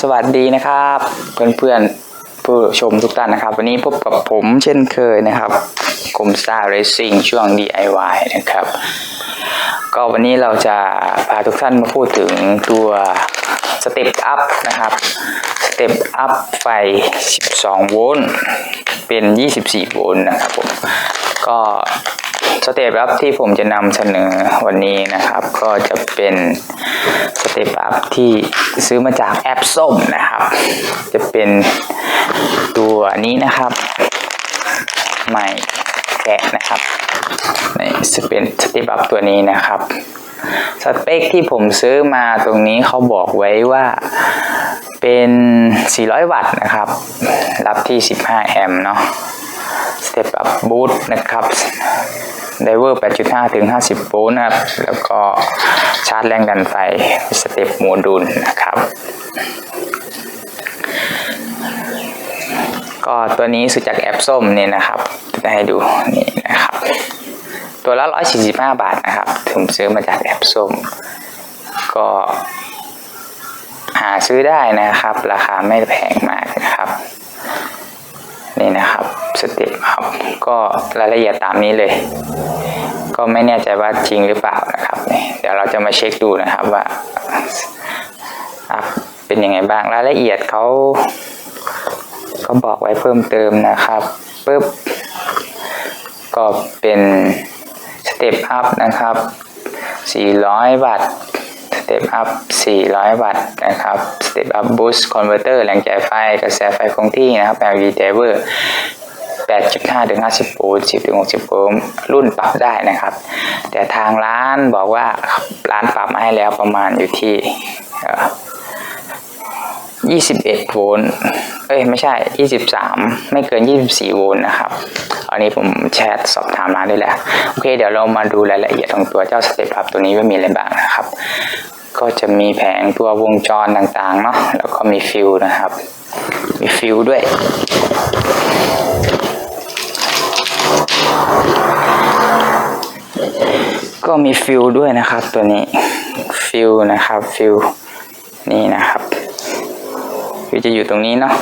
สวัสดีนะครับ เพื่อนๆผู้ชมทุกท่านนะครับ วันนี้พบกับผมเช่นเคยนะครับกรม Star Racing ช่วง DIY นะครับ ก็วันนี้เราจะพาทุกท่านมาพูดถึงตัวสเต็ปอัพนะครับสเต็ปอัพไฟ 12 โวลต์เป็น 24 โวลต์นะครับผมก็ สเต็ปอัพที่ผมจะนำเสนอวันนี้นะครับ ก็จะเป็นสเต็ปอัพที่ซื้อมาจากแอปส้มนะครับ จะเป็นตัวนี้นะครับใหม่แกะนะครับในจะเป็นสเต็ปอัพตัวนี้นะครับสเปคที่ผมซื้อมาตรงนี้เขาบอกไว้ว่าเป็น 400 วัตต์นะครับ รับที่ 15 แอมป์เนาะสเต็ปอัพบูทนะครับ ไดเวอร์ 8.5 ถึง 50 โวลต์นะครับ แล้วก็ชาร์จแรงดันไฟสเต็ปโมดูลนะครับ ก็ตัวนี้ซื้อจากแอปส้มเนี่ยนะครับ จะให้ดูนี่นะครับ ตัวละ 145 บาทนะครับผมซื้อมาจากแอปส้ม ก็หาซื้อได้นะครับ ราคาไม่แพงมากนะครับนี่นะครับ สเต็ปครับ ก็รายละเอียดตามนี้เลย ก็ไม่แน่ใจว่าจริงหรือเปล่านะครับเดี๋ยวเราจะมาเช็คดูนะครับว่าอัพเป็นยังไงบ้างรายละเอียดเขาเขาบอกไว้เพิ่มเติมนะครับปึ๊บก็เป็นสเต็ปอัพนะครับ 400 วัตต์สเต็ปอัพ 400 วัตต์นะครับสเต็ปอัพบูสต์คอนเวอร์เตอร์แรงจ่ายไฟกระแสไฟคงที่นะครับ LED driver 8.5 ถึง 50โวลต์10 ถึง 60โวลต์รุ่นปรับได้นะครับ แต่ทางร้านบอกว่าร้านปรับมาให้แล้วประมาณอยู่ที่เอ่อ21 โวลต์เอ้ยไม่ใช่ 23 ไม่เกิน 24 โวลต์นะครับ อันนี้ผมแชทสอบถามร้านด้วยแหละ โอเค เดี๋ยวเรามาดูรายละเอียดของตัวเจ้าสเต็ปอัพตัวนี้ว่ามีอะไรบ้างนะครับ ก็จะมีแผงตัววงจรต่างๆเนาะ แล้วก็มีฟิวนะครับ มีฟิวด้วย ก็มีฟิลด้วยนะครับตัวนี้ฟิลนะครับฟิลนี่นะครับฟิลจะอยู่ตรงนี้เนาะ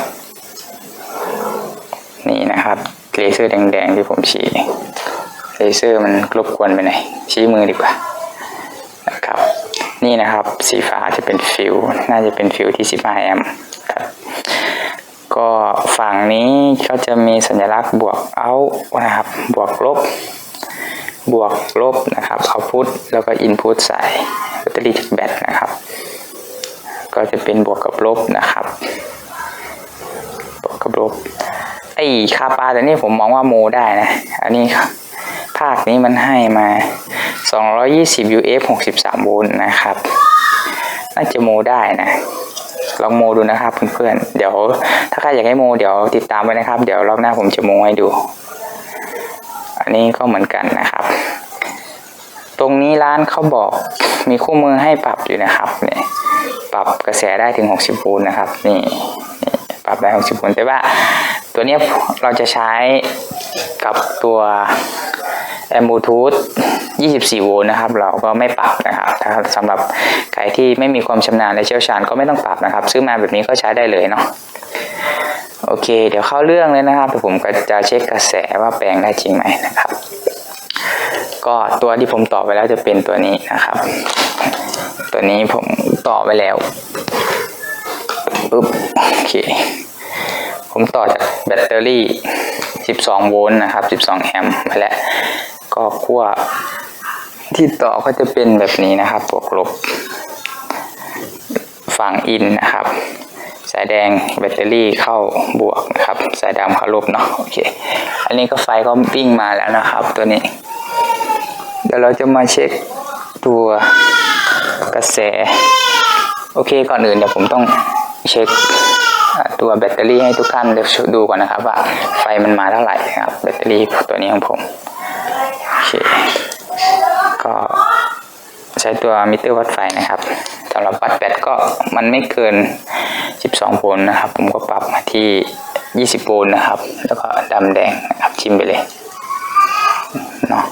นี่นะครับเลเซอร์แดงๆที่ผมชี้เลเซอร์มันรบกวนไปหน่อยชี้มือดีกว่านะครับนี่นะครับสีฟ้าจะเป็นฟิลน่าจะเป็นฟิลที่ 15 แอมป์ ก็ฝั่งนี้ก็จะมีสัญลักษณ์บวกเอานะครับ บวกลบ บวกลบนะครับเอาพุทแล้วก็อินพุตใส่แบตเตอรี่จากแบตนะครับ ก็จะเป็นบวกกับลบนะครับบวกกับลบไอ้คาปาแต่นี่ผมมองว่าโมได้นะ อันนี้ภาคนี้มันให้มา 220 UF 63 โวลต์นะครับ น่าจะโมได้นะ ลองโมดูนะครับเพื่อนๆเดี๋ยว ถ้าใครอยากให้โมเดี๋ยวติดตามไว้นะครับ เดี๋ยวรอบหน้าผมจะโมให้ดู อันนี้ก็เหมือนกันนะครับ ตรงนี้ร้านเขาบอกมีคู่มือให้ปรับอยู่นะครับเนี่ยปรับกระแสได้ถึง 60โวลต์นะครับ นี่ปรับได้ 60โวลต์แต่ว่าตัวนี้เราจะใช้กับตัวแอมบูทูธ 24 โวลต์นะครับ เราก็ไม่ปรับนะครับถ้าสำหรับใครที่ไม่มีความชำนาญและเชี่ยวชาญก็ไม่ต้องปรับนะครับ ซื้อมาแบบนี้ก็ใช้ได้เลยเนาะโอเค เดี๋ยวเข้าเรื่องเลยนะครับผมก็จะเช็คกระแสว่าแปลงได้จริงไหมนะครับ ก็ตัวที่ผมต่อไปแล้วจะเป็นตัวนี้นะครับ ตัวนี้ผมต่อไปแล้วปึ๊บโอเคผมต่อจากแบตเตอรี่ 12 โวลต์นะครับ 12 แอมป์ไปแล้ว ก็ขั้ว ที่ต่อก็จะเป็นแบบนี้นะครับบวกลบ ฝั่งอินนะครับ สายแดงแบตเตอรี่เข้าบวกนะครับ สายดำเข้าลบเนาะโอเค อันนี้ก็ไฟก็วิ่งมาแล้วนะครับ ตัวนี้ เดี๋ยวเราจะมาเช็คตัวกระแส โอเคก่อนอื่นเดี๋ยวผมต้องเช็คตัวแบตเตอรี่ให้ทุกท่านดูก่อนนะครับ ว่าไฟมันมาเท่าไหร่ครับ แบตเตอรี่ตัวนี้ของผมโอเค ก็ใช้ตัวมิเตอร์วัดไฟนะครับสำหรับวัดแบตก็มันไม่เกิน 12โวลต์นะครับ ผมก็ปรับมาที่ 20โวลต์นะครับ แล้วก็ดำแดงนะครับชิมไปเลยเนาะ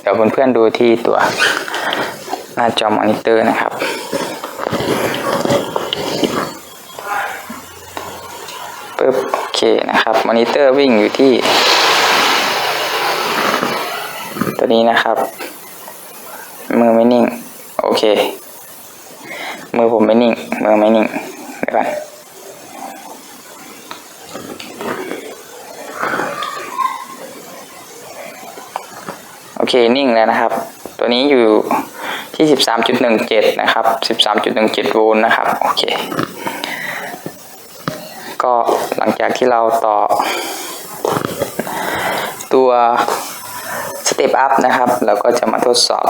เดี๋ยวเพื่อนๆดูที่ตัวหน้าจอมอนิเตอร์นะครับปึ๊บ เคนะครับมอนิเตอร์วิ่งอยู่ที่ ตัวนี้นะครับ มือไม่นิ่ง โอเค มือผมไม่นิ่ง มือไม่นิ่งเดี๋ยวก่อนโอเค นิ่งแล้วนะครับ ตัวนี้อยู่ที่ 13.17 นะครับ 13.17 โวลต์นะครับ โอเค ก็ หลังจากที่เราต่อ ตัวสเตปอัพนะครับ เราก็จะมาทดสอบ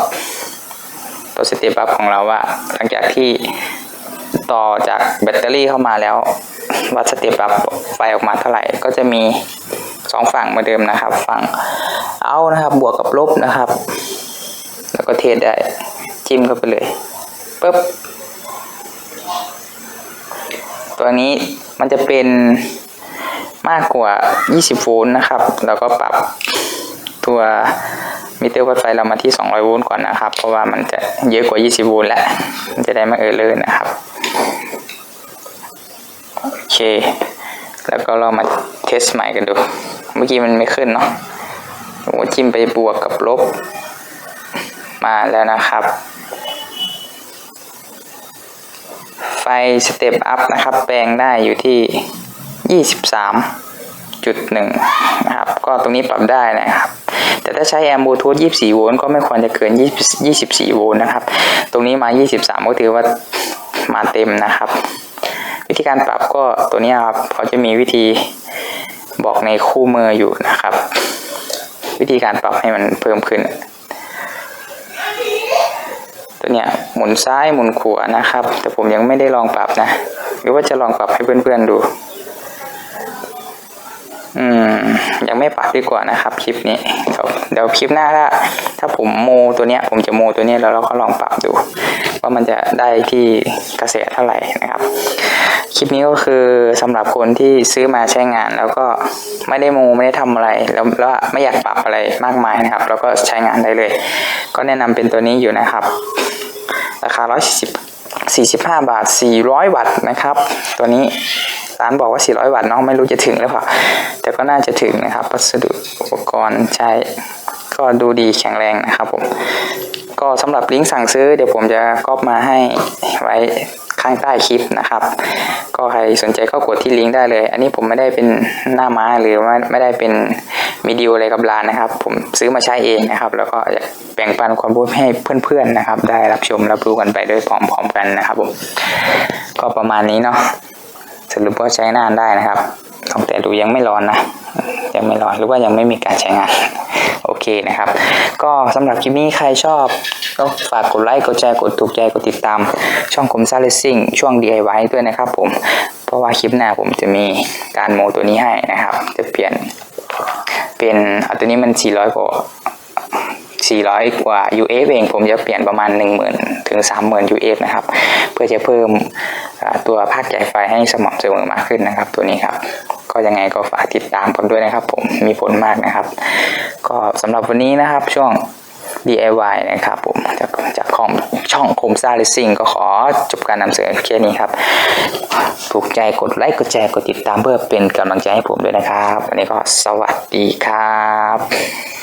ตัวสเตปอัพของเราว่า หลังจากที่ต่อจากแบตเตอรี่เข้ามาแล้ว วัดสเตปอัพไฟออกมาเท่าไหร่ ก็จะมีสองฝั่งเหมือนเดิมนะครับ ฝั่งเอานะครับ บวกกับลบนะครับ แล้วก็เทสได้จิ้มเข้าไปเลยปึ๊บ ตัวนี้มันจะเป็นมากกว่า 20 โวลต์นะครับ แล้วก็ปรับตัวมิเตอร์วัดไฟเรามาที่ 200 โวลต์ก่อนนะครับ เพราะว่ามันจะเยอะกว่า 20 โวลต์แล้ว มันจะได้ไม่เออเลยนะครับ โอเค แล้วก็เรามาเทสใหม่กันดู เมื่อกี้มันไม่ขึ้นเนาะโอ้จิ้มไปบวกกับลบ มาแล้วนะครับ ไฟสเต็ปอัพนะครับ แปลงได้อยู่ที่ 23.1 นะครับ ก็ตรงนี้ปรับได้นะครับ แต่ถ้าใช้แอมบลูทูธ24 โวลต์ก็ไม่ควรจะเกิน20 24 โวลต์นะครับ ตรงนี้มา 23 ก็ถือว่ามาเต็มนะครับ วิธีการปรับก็ตัวนี้ครับเขาจะมีวิธีบอกในคู่มืออยู่นะครับ วิธีการปรับให้มันเพิ่มขึ้น เนี้ยหมุนซ้ายหมุนขวานะครับ แต่ผมยังไม่ได้ลองปรับนะ หรือว่าจะลองปรับให้เพื่อนๆดู อืม ยังไม่ปรับดีกว่านะครับ คลิปนี้เดี๋ยวคลิปหน้าถ้าถ้าผมโมตัวเนี้ย ผมจะโมตัวเนี้ยแล้วเราก็ลองปรับดู ว่ามันจะได้ที่กระแสเท่าไหร่นะครับ คลิปนี้ก็คือสำหรับคนที่ซื้อมาใช้งาน แล้วก็ไม่ได้โมไม่ได้ทำอะไร แล้วแล้วไม่อยากปรับอะไรมากมายนะครับ แล้วก็ใช้งานได้เลย ก็แนะนำเป็นตัวนี้อยู่นะครับ ราคา 140 45 บาท 400 วัตต์นะครับ ตัวนี้ร้านบอกว่า 400 วัตต์เนาะไม่รู้จะถึงหรือเปล่า แต่ก็น่าจะถึงนะครับวัสดุอุปกรณ์ใช้ก็ดูดีแข็งแรงนะครับผมก็สำหรับลิงก์สั่งซื้อเดี๋ยวผมจะก๊อปมาให้ไว้ข้างใต้คลิปนะครับ ก็ใครสนใจก็กดที่ลิงก์ได้เลย อันนี้ผมไม่ได้เป็นหน้าม้าหรือว่าไม่ได้เป็น มีดีลอะไรกับร้านนะครับ ผมซื้อมาใช้เองนะครับ แล้วก็อยากแบ่งปันความรู้ให้เพื่อนๆนะครับ ได้รับชมรับรู้กันไปด้วยพร้อมๆกันนะครับผมก็ประมาณนี้เนาะสรุปว่าใช้นานได้นะครับตั้งแต่ดูยังไม่ร้อนนะยังไม่ร้อนหรือว่ายังไม่มีการใช้งานโอเคนะครับ ก็สำหรับคลิปนี้ใครชอบก็ฝากกดไลค์กดแชร์กดถูกใจกดติดตาม ช่องคมซาเลสซิ่งช่วง DIY ด้วยนะครับผมเพราะว่าคลิปหน้าผมจะมีการโมตัวนี้ให้นะครับ จะเปลี่ยน เป็นอตัวนี้มัน 400 กว่า 400 กว่า UF เองผมจะเปลี่ยนประมาณ 10,000 ถึง 30,000 UF นะครับ เพื่อจะเพิ่มตัวภาคจ่ายไฟให้สม่ำเสมอมากขึ้นนะครับ ตัวนี้ครับ ก็ยังไงก็ฝากติดตามผมด้วยนะครับ ผมมีผลมากนะครับ ก็สำหรับวันนี้นะครับช่วง DIY นะครับผมจากจากของช่องโคมซ่าเลสซิ่งก็ขอจบการนำเสนอแค่นี้ครับ ถูกใจกดไลค์กดแชร์กดติดตามเพื่อเป็นกำลังใจให้ผมด้วยนะครับ วันนี้ก็สวัสดีครับ